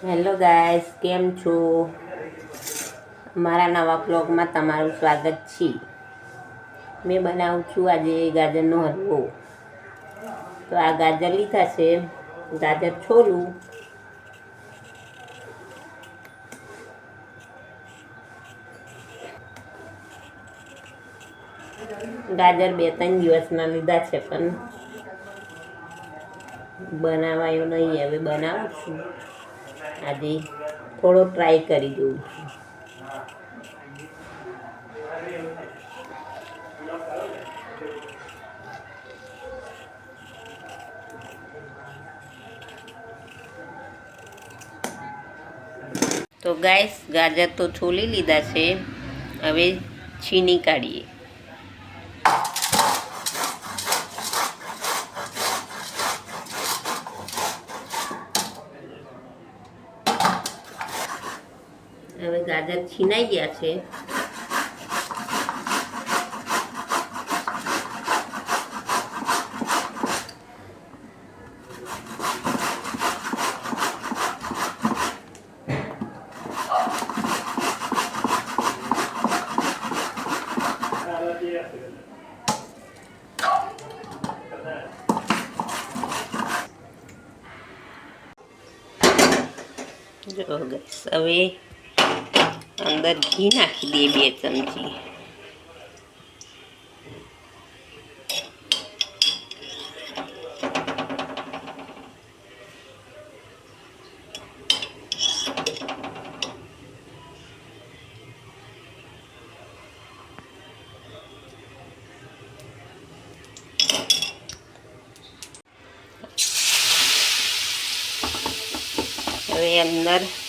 Hello guys, કેમ છો? મારા નવા બ્લોગમાં તમારું સ્વાગત છે. મેં બનાવું છું આજે ગાજરનો હલવો. તો આ ગાજર લીધા છે, ગાજર છોલું. ગાજર બે ત્રણ દિવસના લીધા છે, પણ બનાવાયો નહીં, હવે બનાવું છું. આજે થોડો ટ્રાય કરી દઉં. તો ગાઈસ ગાજર તો છોલી લીધા છે. હવે છીની કાઢીએ. હવે ગાજર છીનાઈ ગયા છે. હવે અંદર ઘી નાખી દઈએ બે ચમચી. અંદર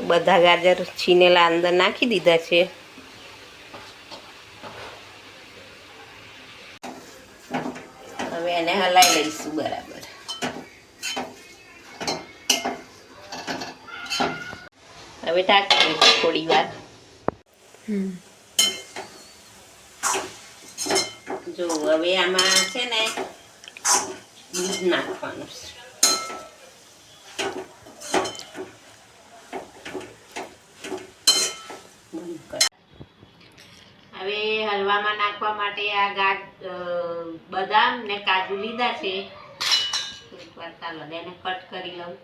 તો બધા ગાજર છીનેલા અંદર નાખી દીધા છે. હવે એને હલાવી લઈશું બરાબર. હવે ઢાંકી દઈશું થોડી વાર. જો હવે આમાં છે ને દૂધ નાખવાનું છે. હવે હલવામાં નાખવા માટે આ ગાજ બદામ ને કાજુ લીધા છે. એકવાર ચાલો એને કટ કરી લઉં.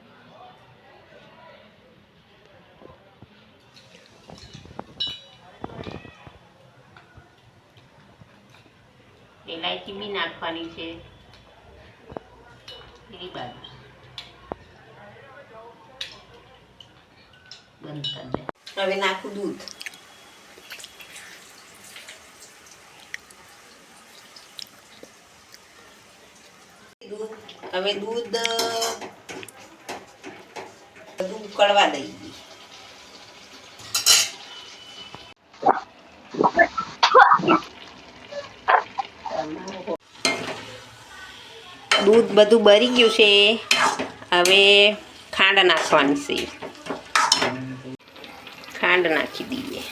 ઇલાયચી બી નાખવાની છે. એ બાજુ. બંધ કરી દે. હવે નાખું દૂધ. દૂધ હવે દૂધ બધું ઉકળવા દઈએ. દૂધ બધું બરી ગયું છે. હવે ખાંડ નાખવાની છે. ખાંડ નાખી દઈએ.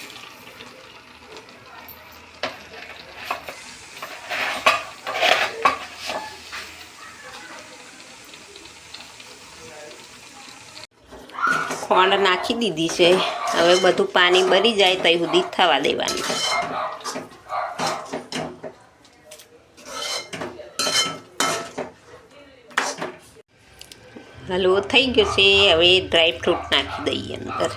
ખાંડ નાખી દીધી છે. હવે બધું પાણી બળી જાય ત્યાં સુધી થવા દેવાનું હલવો થઈ ગયો છે. હવે ડ્રાય ફ્રૂટ નાખી દઈએ અંદર.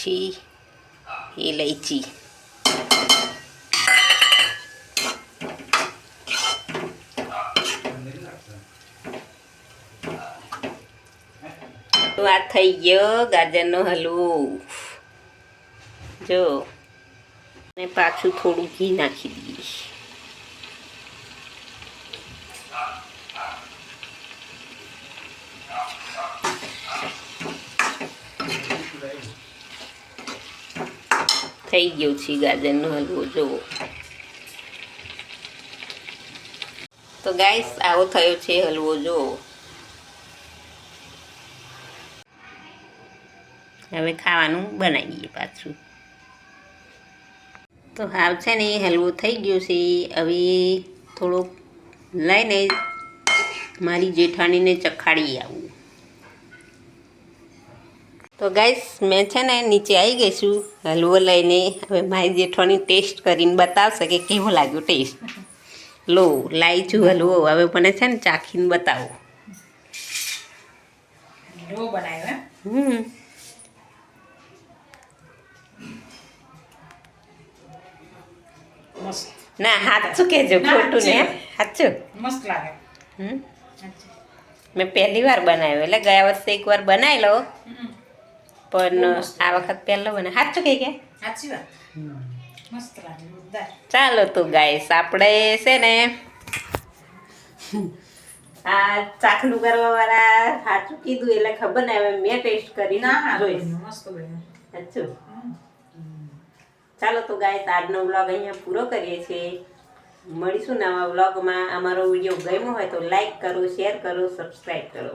પછી ઇલાયચી આ થઈ ગયો ગાજરનો હલવો જો અને પાછું થોડું ઘી નાખી દઈએ થઈ ગયું છે ગાજરનો હલવો, જુઓ. તો ગાઈસ, આવો થયો છે હલવો, જુઓ. હવે ખાવાનું બનાવીએ પાછું. તો હાવ છે ને, હલવો થઈ ગયો છે. હવે થોડોક લઈને મારી જેઠાણીને ચખાડી આવું. તો ગાઈસ મેં છે ને નીચે આવી ગઈ છું હલવો લઈને. હવે મારી જેઠોની ટેસ્ટ કરીને બતાવશે કે કેવો લાગ્યો ટેસ્ટ લો લાવી છું હલવો. હવે મને છે ને ચાખીને બતાવો. હમ. ના સાચું કહેજો ખોટું ને સાચું. મસ્ત લાગે. મેં પહેલી વાર બનાવ્યો એટલે ગયા વર્ષે એક વાર બનાવી લો હમ. પણ આ વખત પહેલો બને. સાચું કહી ગયા સાચી વાત. મસ્ત લાગે ચાલો તો ગાઈસ આપણે છે ને આ ચાખલું કરવા વાળા સાચું કીધું એટલે ખબર ને હવે મેં ટેસ્ટ કરી ના જોઈશ મસ્ત બન્યું. સાચું? ચાલો તો ગાઈસ આજનો વ્લોગ અહીંયા પૂરો કરીએ છીએ. મળીશું નવા વ્લોગમાં અમારો વીડિયો ગમ્યો હોય તો લાઈક કરો શેર કરો સબસ્ક્રાઈબ કરો.